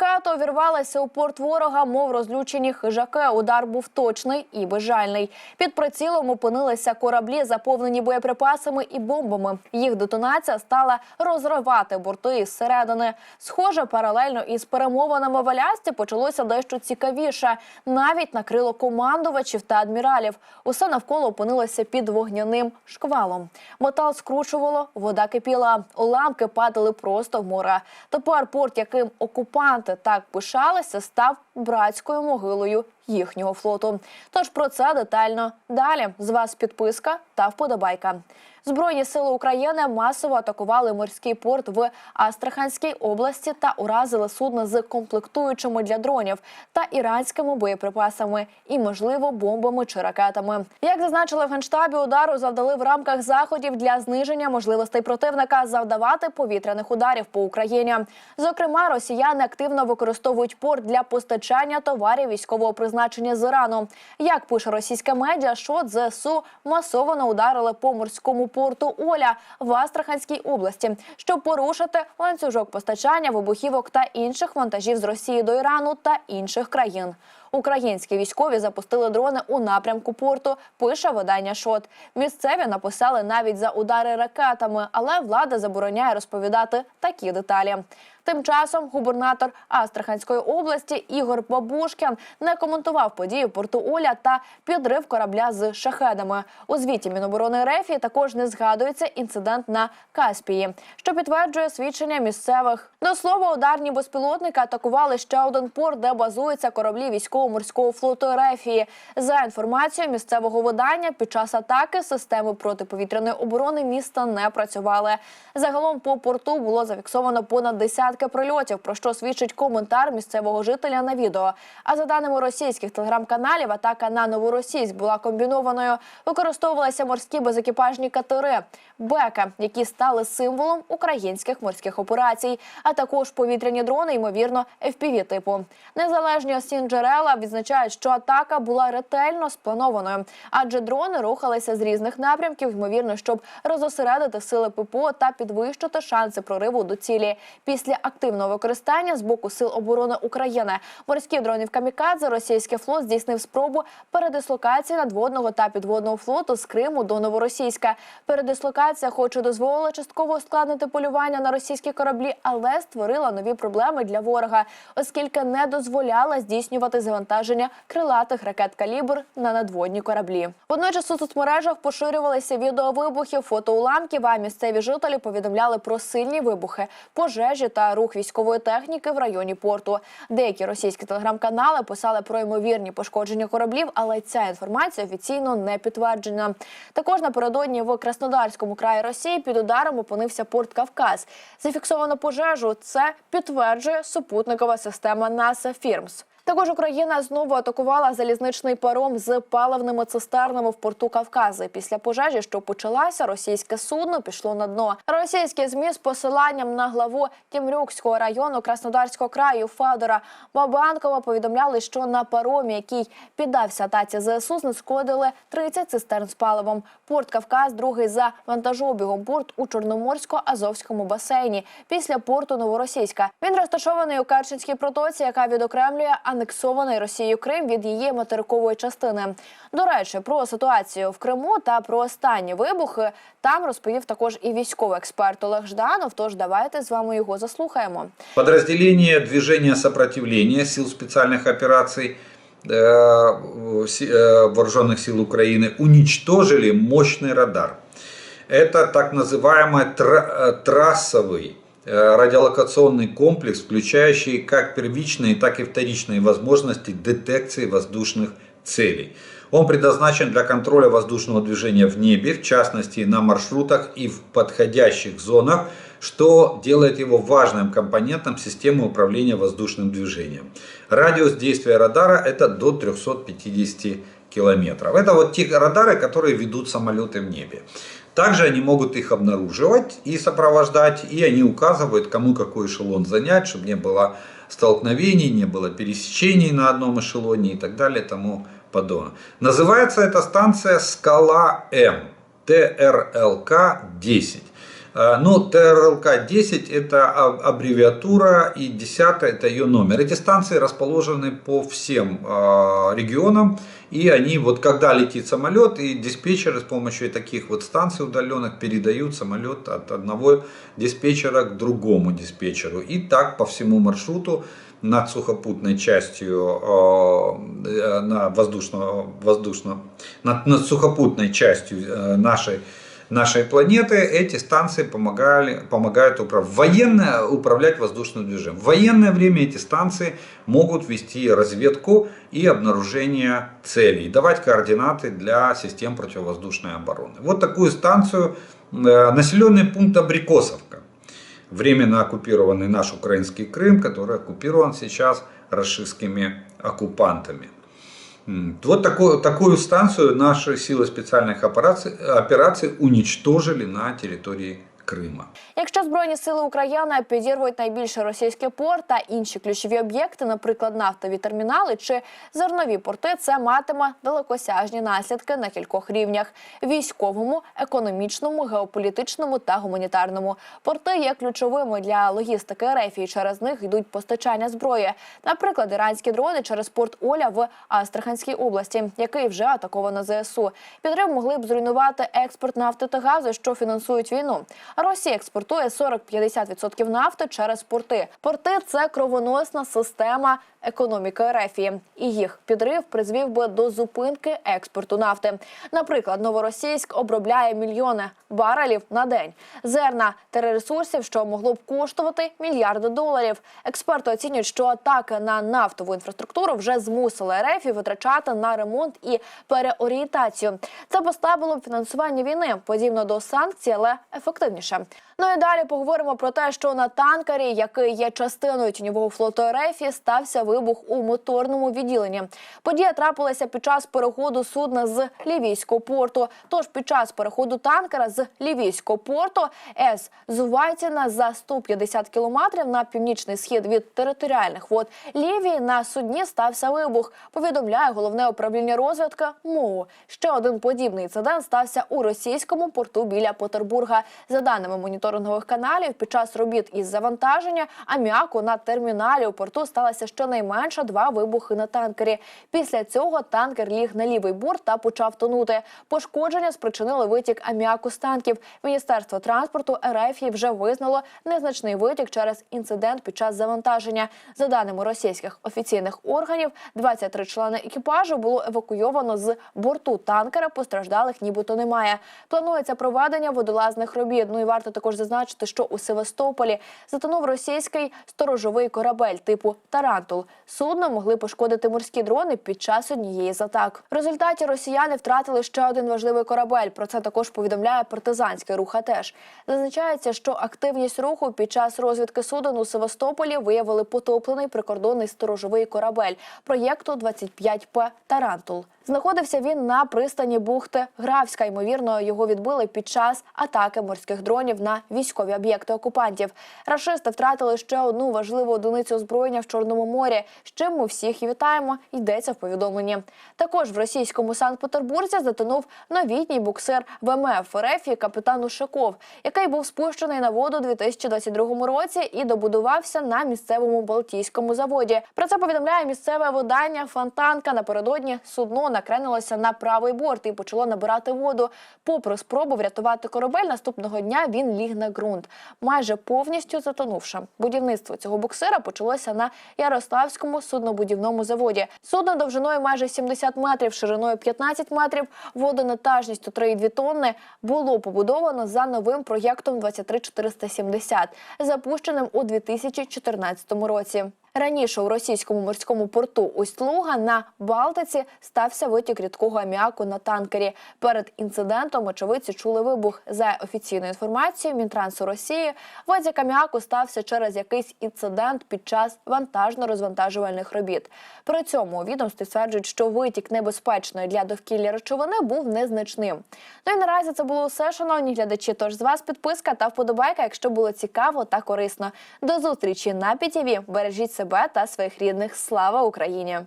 Ракета увірвалася у порт ворога, мов розлючені хижаки. Удар був точний і безжальний. Під прицілом опинилися кораблі, заповнені боєприпасами і бомбами. Їх детонація стала розривати борти із середини. Схоже, паралельно із перемовинами в Алясці почалося дещо цікавіше. Навіть накрило командувачів та адміралів. Усе навколо опинилося під вогняним шквалом. Метал скручувало, вода кипіла, уламки падали просто в море. Тепер порт, яким окупанти так пишалася, став братською могилою їхнього флоту. Тож про це детально далі. З вас підписка та вподобайка. Збройні сили України масово атакували морський порт в Астраханській області та уразили судно з комплектуючими для дронів та іранськими боєприпасами і, можливо, бомбами чи ракетами. Як зазначили в генштабі, удару завдали в рамках заходів для зниження можливостей противника завдавати повітряних ударів по Україні. Зокрема, росіяни активно використовують порт для постачання товарів військового призначення з Ірану. Як пише російська медіа, що ЗСУ масово ударили по морському порту Оля в Астраханській області, щоб порушити ланцюжок постачання вибухівок та інших вантажів з Росії до Ірану та інших країн. Українські військові запустили дрони у напрямку порту. Пише видання Шот. Місцеві написали навіть за удари ракетами, але влада забороняє розповідати такі деталі. Тим часом губернатор Астраханської області Ігор Бабушкін не коментував події в порту Оля та підрив корабля з шахедами. У звіті Міноборони РФ також не згадується інцидент на Каспії, що підтверджує свідчення місцевих. До слова, ударні безпілотники атакували ще один порт, де базуються кораблі військово-морського флоту РФ. За інформацією місцевого видання, під час атаки системи протиповітряної оборони міста не працювали. Загалом по порту було зафіксовано понад десятки прильотів, про що свідчить коментар місцевого жителя на відео. А за даними російських телеграм-каналів, атака на новоросійськ була комбінованою. Використовувалися морські безекіпажні катери бека, які стали символом українських морських операцій, а також повітряні дрони, ймовірно, fpv типу. Незалежні осінь джерела відзначають, що атака була ретельно спланованою, адже дрони рухалися з різних напрямків, ймовірно, щоб розосередити сили ППО та підвищити шанси прориву до цілі. Після активного використання з боку сил оборони України морських дронів камікадзе російський флот здійснив спробу передислокації надводного та підводного флоту з Криму до Новоросійська. Передислокація, хоч дозволила частково ускладнити полювання на російські кораблі, але створила нові проблеми для ворога, оскільки не дозволяла здійснювати завантаження крилатих ракет калібр на надводні кораблі. Водночас у соцмережах поширювалися відео вибухів, фото а місцеві жителі повідомляли про сильні вибухи, пожежі та рух військової техніки в районі порту. Деякі російські телеграм-канали писали про ймовірні пошкодження кораблів, але ця інформація офіційно не підтверджена. Також напередодні в Краснодарському краї Росії під ударом опинився порт Кавказ. Зафіксовано пожежу. Це підтверджує супутникова система НАСА Фірмс. Також Україна знову атакувала залізничний паром з паливними цистернами в порту Кавкази. Після пожежі, що почалася, російське судно пішло на дно. Російські змі з посиланням на главу Тімрюкського району Краснодарського краю Федора Бабанкова повідомляли, що на паромі, який піддався атаці ЗСУ, знешкодили 30 цистерн з паливом. Порт Кавказ, другий за вантажообігом порт у Чорноморсько-Азовському басейні. Після порту Новоросійська. Він розташований у Керченській протоці, яка відокремлює анексований Росією Крим від її материкової частини. До речі, про ситуацію в Криму та про останні вибухи там розповів також і військовий експерт Олег Жданов. Тож давайте з вами його заслухаємо. Подразделение движения сопротивления сил специальных операций э, си- э, вооруженных сил Украины уничтожили мощный радар. Это так называемый тра- э, трассовый э, радиолокационный комплекс, включающий как первичные, так и вторичные возможности детекции воздушных целей. Он предназначен для контроля воздушного движения в небе, в частности на маршрутах и в подходящих зонах, что делает его важным компонентом системы управления воздушным движением. Радиус действия радара это до 350 километров. Это вот те радары, которые ведут самолеты в небе. Также они могут их обнаруживать и сопровождать, и они указывают, кому какой эшелон занять, чтобы не было столкновений, не было пересечений на одном эшелоне и так далее, тому подобное. Называется эта станция Скала М, ТРЛК-10. Э, Но ТРЛК-10 это аббревиатура и 10 это ее номер. Эти станции расположены по всем э, регионам. И они, вот когда летит самолет, и диспетчеры с помощью таких вот станций удаленных передают самолет от одного диспетчера к другому диспетчеру. И так по всему маршруту над сухопутной частью, э, на воздушно, воздушно, над, над сухопутной частью э, нашей нашей планеты эти станции помогали, помогают управлять. Военное управлять воздушным движением. В военное время эти станции могут вести разведку и обнаружение целей, давать координаты для систем противовоздушной обороны. Вот такую станцию, э, населенный пункт Абрикосовка, временно оккупированный наш украинский Крым, который оккупирован сейчас рашистскими оккупантами. Вот такую, такую станцию наши силы специальных операций, операций уничтожили на территории Крыма. Якщо збройні сили України підірвуть найбільший російський порт та інші ключові об'єкти, наприклад, нафтові термінали чи зернові порти, це матиме далекосяжні наслідки на кількох рівнях: військовому, економічному, геополітичному та гуманітарному. Порти є ключовими для логістики РФ, і через них йдуть постачання зброї. Наприклад, іранські дрони через порт Оля в Астраханській області, який вже атаковано ЗСУ. Підрив могли б зруйнувати експорт нафти та газу, що фінансують війну. Росія експортує 40-50% нафти через порти. Порти це кровоносна система економіки РФ. І їх підрив призвів би до зупинки експорту нафти. Наприклад, Новоросійськ обробляє мільйони барелів на день зерна та що могло б коштувати мільярди доларів. Експерти оцінюють, що атаки на нафтову інфраструктуру вже змусили РФ витрачати на ремонт і переорієнтацію. Це поставило б фінансування війни подібно до санкцій, але ефективніше. Ну і далі поговоримо про те, що на танкері, який є частиною тіньового флоту РФ, стався вибух у моторному відділенні. Подія трапилася під час переходу судна з лівійського порту. Тож під час переходу танкера з лівійського порту С Зувайціна за 150 кілометрів на північний схід від територіальних вод Лівії на судні стався вибух. Повідомляє головне управління розвідки МОУ. Ще один подібний інцидент стався у російському порту біля Петербурга. За даними моніторингових каналів, під час робіт із завантаження аміаку на терміналі у порту сталося щонайменше два вибухи на танкері. Після цього танкер ліг на лівий борт та почав тонути. Пошкодження спричинили витік аміаку з танків. Міністерство транспорту РФ вже визнало незначний витік через інцидент під час завантаження. За даними російських офіційних органів, 23 члени екіпажу було евакуйовано з борту танкера. Постраждалих нібито немає. Планується проведення водолазних робіт. Ну і варто також зазначити, що у Севастополі затонув російський сторожовий корабель типу Тарантул. Судно могли пошкодити морські дрони під час однієї з атак. В результаті росіяни втратили ще один важливий корабель. Про це також повідомляє партизанський рух. АТЕШ. Зазначається, що активність руху під час розвідки суден у Севастополі виявили потоплений прикордонний сторожовий корабель проєкту 25П Тарантул. Знаходився він на пристані бухти Графська. Ймовірно, його відбили під час атаки морських дронів на військові об'єкти окупантів. Рашисти втратили ще одну важливу одиницю озброєння в Чорному морі. З чим ми всіх і вітаємо. Йдеться в повідомленні. Також в російському Санкт-Петербурзі затонув новітній буксир ВМФ РФ і капітан Ушаков, який був спущений на воду у 2022 році і добудувався на місцевому Балтійському заводі. Про це повідомляє місцеве видання Фонтанка. Напередодні судно накренилося на правий борт і почало набирати воду. Попри спробу врятувати корабель, наступного дня він ліг на ґрунт, майже повністю затонувши. Будівництво цього буксира почалося на Ярославському суднобудівному заводі. Судно довжиною майже 70 метрів, шириною 15 метрів, водонатажністю 3,2 тонни було побудовано за новим проєктом 23470, запущеним у 2014 році. Раніше у російському морському порту Усть-Луга на Балтиці стався витік рідкого аміаку на танкері. Перед інцидентом очевидці чули вибух. За офіційною інформацією Мінтрансу Росії, витік аміаку стався через якийсь інцидент під час вантажно-розвантажувальних робіт. При цьому у відомстві стверджують, що витік небезпечної для довкілля речовини був незначним. Ну і наразі це було все, шановні глядачі. Тож з вас підписка та вподобайка, якщо було цікаво та корисно. До зустрічі на ПІТІВІ. Бережіть себе та своїх рідних. Слава Україні!